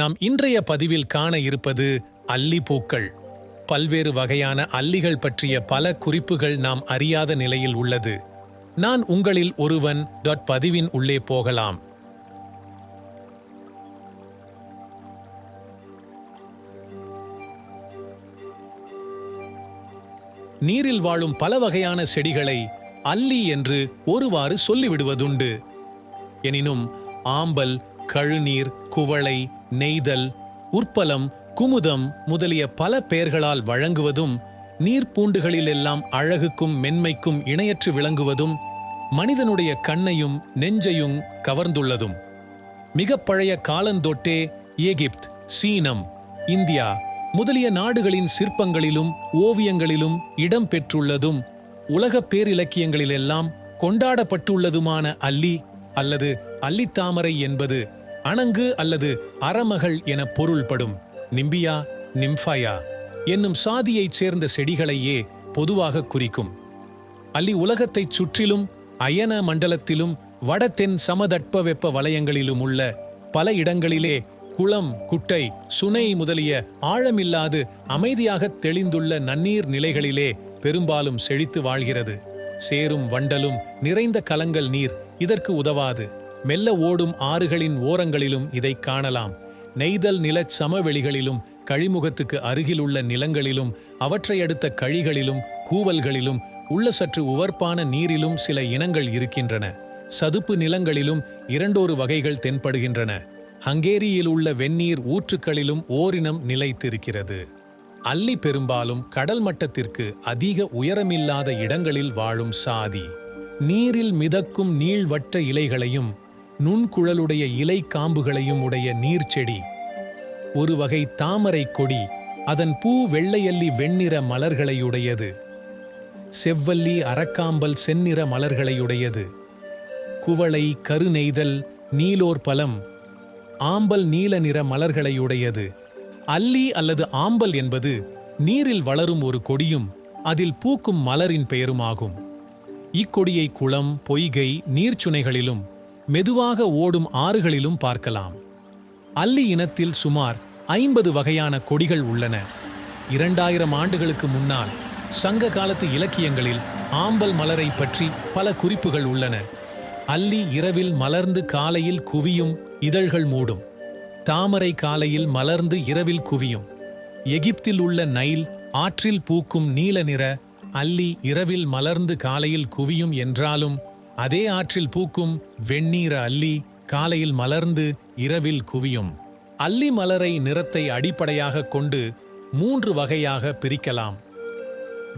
நாம் இன்றைய பதிவில் காண இருப்பது அல்லிப்பூக்கள் பல்வேறு வகையான அல்லிகள் பற்றிய பல குறிப்புகள் நாம் அறியாத நிலையில் உள்ளது. நான் உங்களில் ஒருவன் டாட் பதிவின் உள்ளே போகலாம். நீரில் வாழும் பல வகையான செடிகளை அல்லி என்று ஒருவாறு சொல்லிவிடுவதுண்டு. எனினும் ஆம்பல் கழுநீர் குவளை நெய்தல் உற்பலம் குமுதம் முதலிய பல பெயர்களால் வழங்குவதும் நீர்ப்பூண்டுகளிலெல்லாம் அழகுக்கும் மென்மைக்கும் இணையற்று விளங்குவதும் மனிதனுடைய கண்ணையும் நெஞ்சையும் கவர்ந்துள்ளதும். மிகப்பழைய காலந்தொட்டே எகிப்த் சீனம் இந்தியா முதலிய நாடுகளின் சிற்பங்களிலும் ஓவியங்களிலும் இடம் பெற்றுள்ளதும் உலகப் பேரிலக்கியங்களிலெல்லாம் கொண்டாடப்பட்டுள்ளதுமான அல்லி அல்லது அல்லித்தாமரை என்பது அணங்கு அல்லது அறமகள் என பொருள்படும் நிம்பியா நிம்ஃபாயா என்னும் சாதியைச் சேர்ந்த செடிகளையே பொதுவாக குறிக்கும். அல்லி உலகத்தைச் சுற்றிலும் அயன மண்டலத்திலும் வடதென் சமதட்ப வெப்ப வலயங்களிலும் உள்ள பல இடங்களிலே குளம் குட்டை சுனை முதலிய ஆழமில்லாது அமைதியாக தெளிந்துள்ள நன்னீர் நிலைகளிலே பெரும்பாலும் செழித்து வாழ்கிறது. சேரும் வண்டலும் நிறைந்த கலங்கல் நீர் இதற்கு உதவாது. மெல்ல ஓடும் ஆறுகளின் ஓரங்களிலும் இதை காணலாம். நெய்தல் நிலச் சமவெளிகளிலும் கழிமுகத்துக்கு அருகிலுள்ள நிலங்களிலும் அவற்றையடுத்த கழிகளிலும் கூவல்களிலும் உள்ள சற்று உவர்ப்பான நீரிலும் சில இனங்கள் இருக்கின்றன. சதுப்பு நிலங்களிலும் இரண்டொரு வகைகள் தென்படுகின்றன. ஹங்கேரியில் உள்ள வெந்நீர் ஊற்றுக்களிலும் ஓரினம் நிலைத்திருக்கிறது. அல்லி பெரும்பாலும் கடல் மட்டத்திற்கு அதிக உயரமில்லாத இடங்களில் வாழும் சாதி. நீரில் மிதக்கும் நீள்வட்ட இலைகளையும் நுண்குழலுடைய இலை காம்புகளையும் உடைய நீர்ச்செடி. ஒரு வகை தாமரை கொடி அதன் பூ வெள்ளையல்லி வெண்ணிற மலர்களையுடையது. செவ்வல்லி அரக்காம்பல் செந்நிற மலர்களையுடையது. குவளை கருநெய்தல் நீலோர் பலம் ஆம்பல் நீல நிற மலர்களையுடையது. அல்லி அல்லது ஆம்பல் என்பது நீரில் வளரும் ஒரு கொடியும் அதில் பூக்கும் மலரின் பெயருமாகும். இக்கொடியை குளம் பொய்கை நீர்ச்சுனைகளிலும் மெதுவாக ஓடும் ஆறுகளிலும் பார்க்கலாம். அல்லி இனத்தில் சுமார் ஐம்பது வகையான கொடிகள் உள்ளன. இரண்டாயிரம் ஆண்டுகளுக்கு முன்னால் சங்க காலத்து இலக்கியங்களில் ஆம்பல் மலரை பற்றி பல குறிப்புகள் உள்ளன. அல்லி இரவில் மலர்ந்து காலையில் குவியும் இதழ்கள் மூடும். தாமரை காலையில் மலர்ந்து இரவில் குவியும். எகிப்தில் உள்ள நைல் ஆற்றில் பூக்கும் நீல நிற அல்லி இரவில் மலர்ந்து காலையில் குவியும் என்றாலும் அதே ஆற்றில் பூக்கும் வெண்ணீர அல்லி காலையில் மலர்ந்து இரவில் குவியும். அல்லி மலரை நிறத்தை அடிப்படையாக கொண்டு மூன்று வகையாக பிரிக்கலாம்.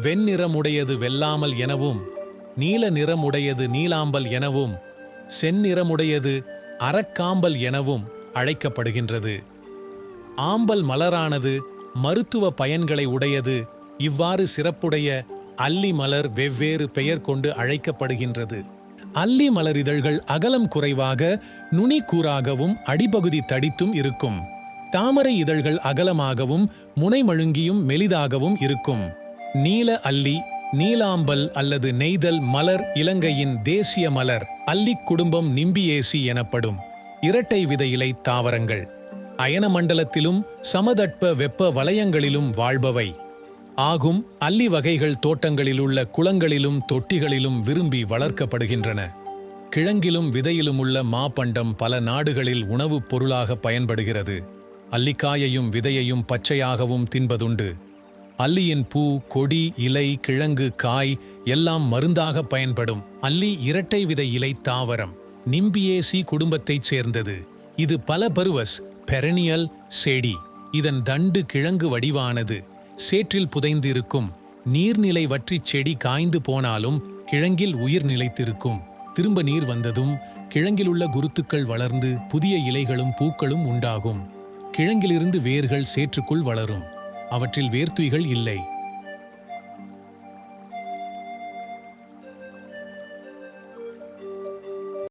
வெண்ணிறமுடையது வெல்லாமல் எனவும் நீல நிறமுடையது நீலாம்பல் எனவும் செந்நிறமுடையது அறக்காம்பல் எனவும் அழைக்கப்படுகின்றது. ஆம்பல் மலரானது மருத்துவ பயன்களை உடையது இவ்வாறு சிறப்புடைய அல்லி மலர் வெவ்வேறு பெயர் கொண்டு அழைக்கப்படுகின்றது. அல்லி மலர் இதழ்கள் அகலம் குறைவாக நுனி கூறாகவும் அடிபகுதி தடித்தும் இருக்கும். தாமரை இதழ்கள் அகலமாகவும் முனைமழுங்கியும் மெலிதாகவும் இருக்கும். நீல அல்லி நீலாம்பல் அல்லது நெய்தல் மலர் இலங்கையின் தேசிய மலர் அல்லிக் குடும்பம் நிம்பியேசி எனப்படும். இரட்டை வித இலை தாவரங்கள். அயன மண்டலத்திலும் சமதட்ப வெப்ப வலயங்களிலும் வாழ்பவை. ஆகும் அல்லி வகைகள் தோட்டங்களிலுள்ள குளங்களிலும் தொட்டிகளிலும் விரும்பி வளர்க்கப்படுகின்றன. கிழங்கிலும் விதையிலும் உள்ள மாப்பண்டம் பல நாடுகளில் உணவுப் பொருளாக பயன்படுகிறது. அல்லிக்காயையும் விதையையும் பச்சையாகவும் தின்பதுண்டு. அல்லியின் பூ கொடி இலை கிழங்கு காய் எல்லாம் மருந்தாக பயன்படும். அல்லி இரட்டை விதை இலை தாவரம் நிம்பியேசி குடும்பத்தைச் சேர்ந்தது. இது பல பருவஸ் பெரனியல் செடி. இதன் தண்டு கிழங்கு வடிவானது. சேற்றில் புதைந்திருக்கும். நீர்நிலை வற்றிச் செடி காய்ந்து போனாலும் கிழங்கில் உயிர் நிலைத்திருக்கும். திரும்ப நீர் வந்ததும் கிழங்கிலுள்ள குருத்துக்கள் வளர்ந்து புதிய இலைகளும் பூக்களும் உண்டாகும். கிழங்கிலிருந்து வேர்கள் சேற்றுக்குள் வளரும். அவற்றில் வேர்த்துய்கள் இல்லை.